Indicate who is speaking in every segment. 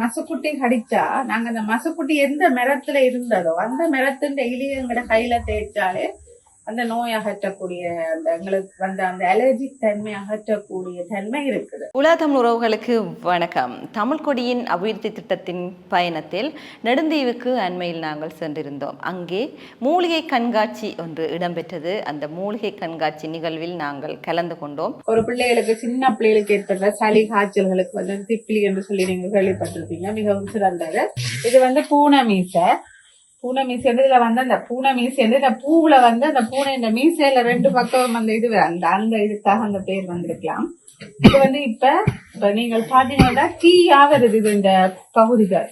Speaker 1: மசுக்குட்டி கடிச்சா நாங்க அந்த மசுக்குட்டி எந்த மரத்துல இருந்ததோ அந்த மரத்தின் டெய்லி கையில தேய்ச்சாலே அந்த நோய் அகற்றக்கூடிய அந்த எங்களுக்கு வந்த அந்த அலர்ஜிக் தன்மை அகற்றக்கூடிய தன்மை இருக்குது.
Speaker 2: உலகம் உறவுகளுக்கு வணக்கம். தமிழ் கொடியின் அபிவிருத்தி திட்டத்தின் பயணத்தில் நெடுந்தீவுக்கு அண்மையில் நாங்கள் சென்றிருந்தோம். அங்கே மூலிகை கண்காட்சி ஒன்று இடம்பெற்றது. அந்த மூலிகை கண்காட்சி நிகழ்வில் நாங்கள் கலந்து கொண்டோம்.
Speaker 1: ஒரு பிள்ளைகளுக்கு சின்ன பிள்ளைகளுக்கு ஏற்படுற சளி காய்ச்சல்களுக்கு வந்து திப்பிலி என்று சொல்லி நீங்க கேள்விப்பட்டிருப்பீங்க. மிகவும் சிறந்தது. இது வந்து பூனை மீசை. பூனை மீசை வந்து இதுல வந்து அந்த பூனை மீசை வந்து இந்த பூவுல வந்து அந்த பூனை இந்த மீசையில ரெண்டு பக்கம் அந்த இது அந்த அந்த இதுக்காக அந்த பேர் வந்திருக்கலாம். இது வந்து இப்ப இப்ப நீங்கள் பாத்தீங்கன்னா டீ வருது இது இந்த பகுதிகள்.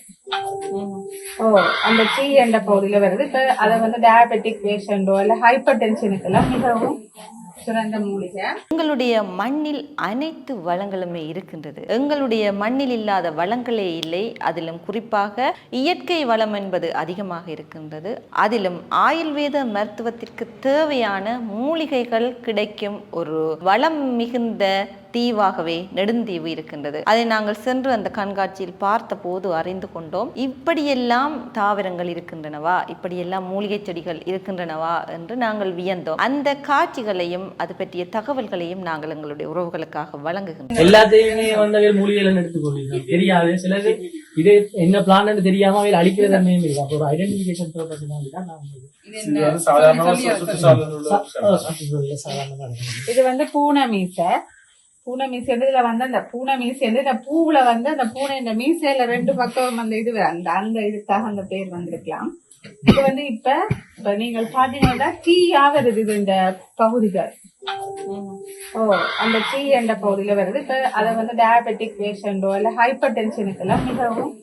Speaker 1: ஓ அந்த டீ என்ற பகுதியில வருது. இப்ப அதை வந்து டயபெட்டிக் பேஷண்டோ இல்ல ஹைப்பர் டென்ஷனுக்கு எல்லாம் மிகவும் சிறந்த மூலிகை.
Speaker 2: எங்களுடைய மண்ணில் அனைத்து வளங்களுமே இருக்கின்றது. எங்களுடைய மண்ணில் இல்லாத வளங்களே இல்லை. அதிலும் குறிப்பாக இயற்கை வளம் என்பது அதிகமாக இருக்கின்றது. அதிலும் ஆயுர்வேத மருத்துவத்திற்கு தேவையான மூலிகைகள் கிடைக்கும் ஒரு வளம் மிகுந்த தீவாகவே நெடுந்தீவு இருக்கின்றது அதை நாங்கள் சென்று அந்த கண்காட்சியில் பார்த்த போது அறிந்து கொண்டோம் இப்படியெல்லாம் தாவரங்கள் இருக்கின்றனவா இப்படியெல்லாம் மூலிகை செடிகள் இருக்கின்றனவா என்று நாங்கள் வியந்தோம் அந்த காட்சிகளையும் அது பற்றிய தகவல்களையும் நாங்கள் எங்களுடைய உறவுகளுக்காக வழங்குகின்றோம்
Speaker 3: எல்லாத்தையுமே வந்து மூலிகைகள் எடுத்துக்கொள்ளிருக்காங்க தெரியாது சிலது இது என்ன பிளான் தெரியாம அவைகள் அழிக்கிற தன்மையும் அப்போ ஒரு ஐடென்டிபிகேஷன்.
Speaker 4: இது வந்து
Speaker 1: பூனை மீசை பூனை மீசை வந்து இதுல வந்து அந்த பூனை மீசை வந்து இந்த பூவுல வந்து அந்த பூனை இந்த மீசையில ரெண்டு பக்கம் அந்த இது அந்த அந்த இதுக்காக அந்த பேர் வந்திருக்கலாம். இது வந்து இப்ப இப்ப நீங்கள் பாத்தீங்கன்னா டீயா வருது இது இந்த பகுதிகள். ஓ அந்த டீ என்ற பகுதியில வருது. இப்ப அதை வந்து டயபெட்டிக் பேஷண்டோ இல்ல ஹைப்பர் டென்ஷனுக்கு எல்லாம் மிகவும்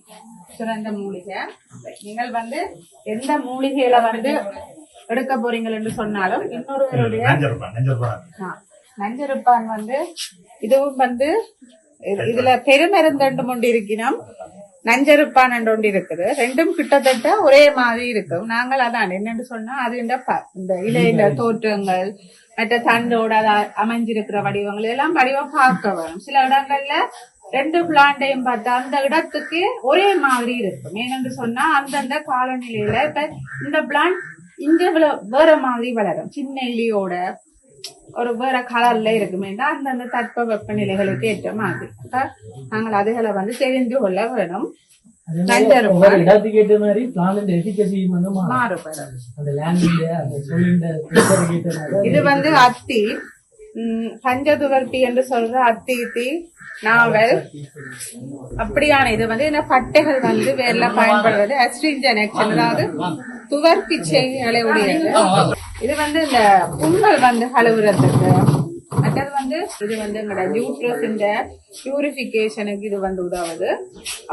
Speaker 1: சிறந்த மூலிகை. நீங்கள் வந்து எந்த மூலிகையில வந்து எடுக்க போறீங்கன்னு சொன்னாலும் இன்னொருவருடைய நஞ்சருப்பான் வந்து இதுவும் வந்து இது- இதுல பெருமருந்தண்டு ஒன்று இருக்கணும் நஞ்சருப்பான் என்று ஒன்று இருக்குது. ரெண்டும் கிட்டத்தட்ட ஒரே மாதிரி இருக்கும். நாங்கள் அதான் என்னன்னு சொன்னா அது இந்த இலையில தோற்றங்கள் மற்ற தண்டோட அமைஞ்சிருக்கிற வடிவங்கள் எல்லாம் வடிவம் பார்க்க வேணும் சில இடங்கள்ல ரெண்டு பிளான்டையும் பார்த்தா அந்த இடத்துக்கு ஒரே மாதிரி இருக்கும். ஏனென்று சொன்னா அந்தந்த காலநிலையில இப்ப இந்த பிளான்ட் இங்க வேற மாதிரி வளரும். சின்ன இலியோட ஒரு வேற கலர்ல இருக்குமேண்டா அந்தந்த தட்ப வெப்பநிலைகளுக்கு ஏற்ற மாதிரி. நாங்கள் அதுகளை வந்து தெரிந்து கொள்ள வேணும்
Speaker 3: இடத்துக்கு ஏற்ற மாதிரி எஃபிகசி வந்து.
Speaker 1: மாறுபடும்.
Speaker 3: அந்த அந்த
Speaker 1: இது வந்து அத்தி பஞ்சதுவர்த்தி என்று சொல்ற அத்தி நாவல். அப்படியான இது வந்து இந்த பட்டைகள் வந்து வேர்ல பயன்படுவது. அஸ்ட்ரிஞ்சன் ஆக்ஷன் அதாவது துவர்த்தி செய்களை உடையது. இது வந்து இந்த புண்கள் வந்து கழுவுறதுக்கு. மற்றது வந்து இது வந்து எங்களோட நியூட்ரஸ் இந்த பியூரிஃபிகேஷனுக்கு இது வந்து உதவுது.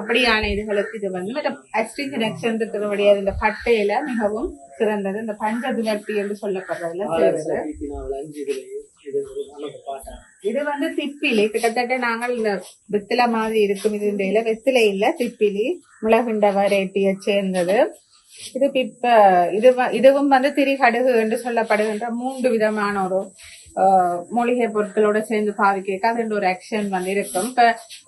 Speaker 1: அப்படியான இதுகளுக்கு இது வந்து மற்ற அஸ்ட்ரிஞ்சன் எக்ஷன் உடையது இந்த பட்டையில மிகவும் சிறந்தது. இந்த பஞ்சதுவர்த்தி என்று சொல்லப்படுறதுல சிறந்தது. இது வந்து திப்பிலி. கிட்டத்தட்ட நாங்கள் இந்த வெத்தில மாதிரி இருக்கும். இது இந்த வெத்தில இல்ல திப்பிலி. மிளகுண்ட வெரைட்டியை சேர்ந்தது. இது பிப்ப இது இதுவும் வந்து திரிகடுகு என்று சொல்லப்படுகின்ற மூன்று விதமான ஒரு மூலிகை பொருட்களோட சேர்ந்து பாவிக்க ரெண்டு ஒரு ஆக்ஷன் வந்து இருக்கும் இப்ப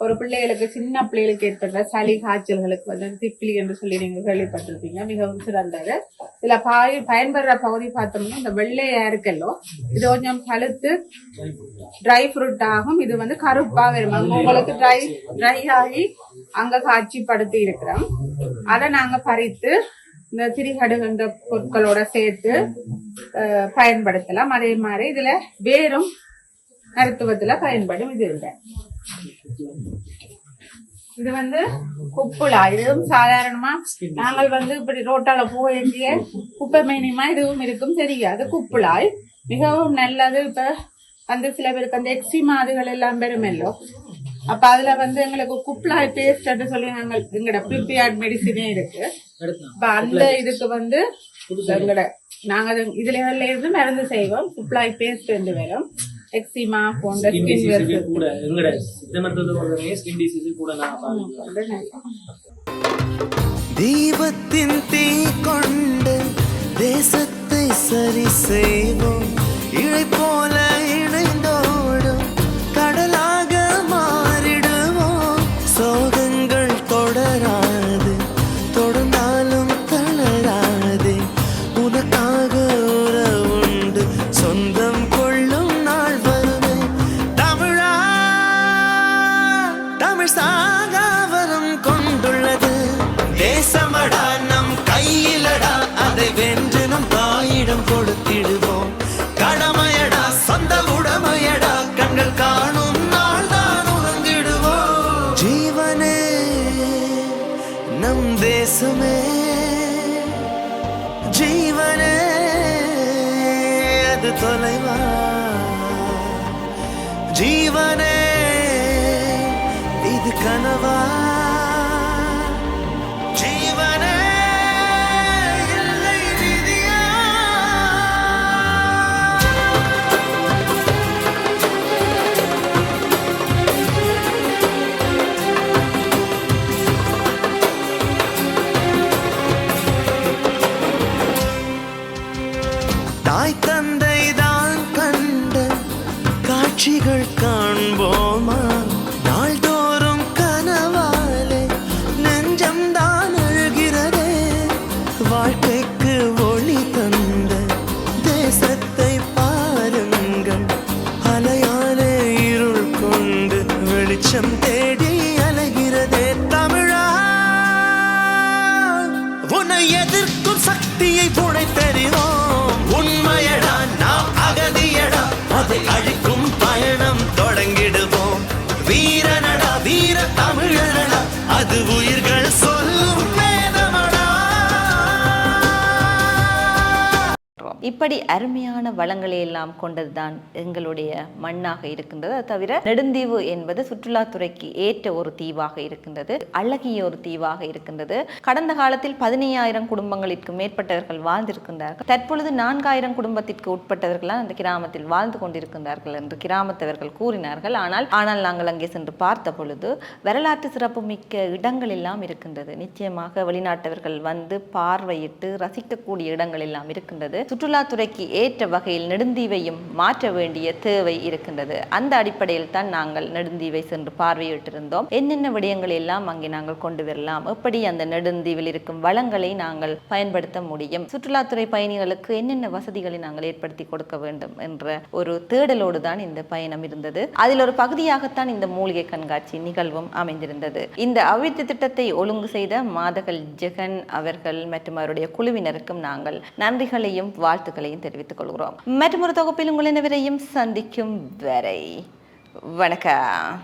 Speaker 1: ஒரு பிள்ளைகளுக்கு சின்ன பிள்ளைகளுக்கு ஏற்படுற சளி காய்ச்சல்களுக்கு வந்து திப்பிலி என்று சொல்லி நீங்க கேள்விப்பட்டிருப்பீங்க. மிகவும் சிறந்தது. இதுல பாய் பயன்படுற பகுதி பார்த்தோம்னா இந்த வெள்ளையா இருக்கல்லோ இது கொஞ்சம் பழுத்து ட்ரை ஃப்ரூட் ஆகும். இது வந்து கருப்பா வரும். உங்களுக்கு ட்ரை ட்ரை ஆகி அங்க காட்சிப்படுத்தி இருக்கிறோம். அதை நாங்க பறித்து இந்த திரிகடுகின்ற பொருட்களோட சேர்த்து பயன்படுத்தலாம். அதே மாதிரி இதுல வேரும் மருத்துவத்துல பயன்படும் இது இல்லை இது வந்து குப்புலா. இதுவும் சாதாரணமா நாங்கள் வந்து இப்படி ரோட்டால போயிய குப்பை மேனியமா இதுவும் இருக்கும். தெரியாது குப்புலாய். மிகவும் நல்லது. இப்ப வந்து சில பேருக்கு அந்த எக்ஸிமா அதுகள் எல்லாம் பெருமெல்லோ அப்ப அதுல வந்து எங்களுக்கு குப்புலாய் பேஸ்ட் சொல்லி நாங்கள் எங்களோட ப்ரிப்பேர்ட் மெடிசினே இருக்கு. அப்ப அந்த இதுக்கு வந்து எங்களோட நாங்க அது இதுல இருந்து மருந்து செய்வோம் குப்புலாய் பேஸ்ட் வந்து வரும் எக்ஸிமா போன்ற
Speaker 3: ஸ்கின்
Speaker 1: skin
Speaker 3: டிசீஸுக்கு
Speaker 1: versus-
Speaker 3: கூட எங்கட சித்த மருத்துவத்தை பொறுத்தவரைக்கும் ஸ்கின் டிசீஸுக்கு கூட நான் பாதிக்கிறேன்
Speaker 1: வந்து நல்லா.
Speaker 5: தாயிடம் கொடுத்திடுவோம். கடமையடா சொந்த உடமையடா கண்கள் காணும் நாள் தான் உணர்ந்திடுவோம். ஜீவனே நம் தேசமே ஜீவனே அது தொலைவா? ஜீவனே இது கனவா? தாய் தந்தை தான் கண்ட காட்சிகள் காண்போமா?
Speaker 2: இப்படி அருமையான வளங்களை எல்லாம் கொண்டதுதான் எங்களுடைய மண்ணாக இருக்கின்றது. அது தவிர நெடுந்தீவு என்பது சுற்றுலாத்துறைக்கு ஏற்ற ஒரு தீவாக இருக்கின்றது. அழகிய ஒரு தீவாக இருக்கின்றது. கடந்த காலத்தில் பதினையாயிரம் குடும்பங்களுக்கு மேற்பட்டவர்கள் வாழ்ந்திருக்கின்றார்கள். தற்பொழுது நான்காயிரம் குடும்பத்திற்கு உட்பட்டவர்கள் அந்த கிராமத்தில் வாழ்ந்து கொண்டிருக்கின்றார்கள் என்று கிராமத்தவர்கள் கூறினார்கள். ஆனால் ஆனால் நாங்கள் அங்கே சென்று பார்த்த பொழுது வரலாற்று சிறப்புமிக்க இடங்கள் எல்லாம் இருக்கின்றது. நிச்சயமாக வெளிநாட்டவர்கள் வந்து பார்வையிட்டு ரசிக்கக்கூடிய இடங்கள் எல்லாம் இருக்கின்றது. சுற்றுலா சுற்றுலாத்துறைக்கு ஏற்ற வகையில் நெடுந்தீவையும் மாற்ற வேண்டிய தேவை இருக்கின்றது. அந்த அடிப்படையில் தான் நாங்கள் நெடுந்தீவை சென்று பார்வையிட்டிருந்தோம். என்னென்ன விடயங்கள் எல்லாம் அங்கே நாங்கள் கொண்டு வரலாம்? எப்படி அந்த நெடுந்தீவில் இருக்கும் வளங்களை நாங்கள் பயன்படுத்த முடியும்? சுற்றுலாத்துறை பயணிகளுக்கு என்னென்ன வசதிகளை நாங்கள் ஏற்படுத்தி கொடுக்க வேண்டும் என்ற ஒரு தேடலோடு தான் இந்த பயணம் இருந்தது. அதில் ஒரு பகுதியாகத்தான் இந்த மூலிகை கண்காட்சி நிகழ்வும் அமைந்திருந்தது. இந்த அவிழ்த்து திட்டத்தை ஒழுங்கு செய்த மாதகள் ஜெகன் அவர்கள் மற்றும் அவருடைய குழுவினருக்கும் நாங்கள் நன்றிகளையும் வாழ்த்துக்களையும் தெரிவித்துக் கொள்கிறோம். மற்றும் ஒரு தொகுப்பில் உங்கள் விரையும் சந்திக்கும் வரை வணக்கம்.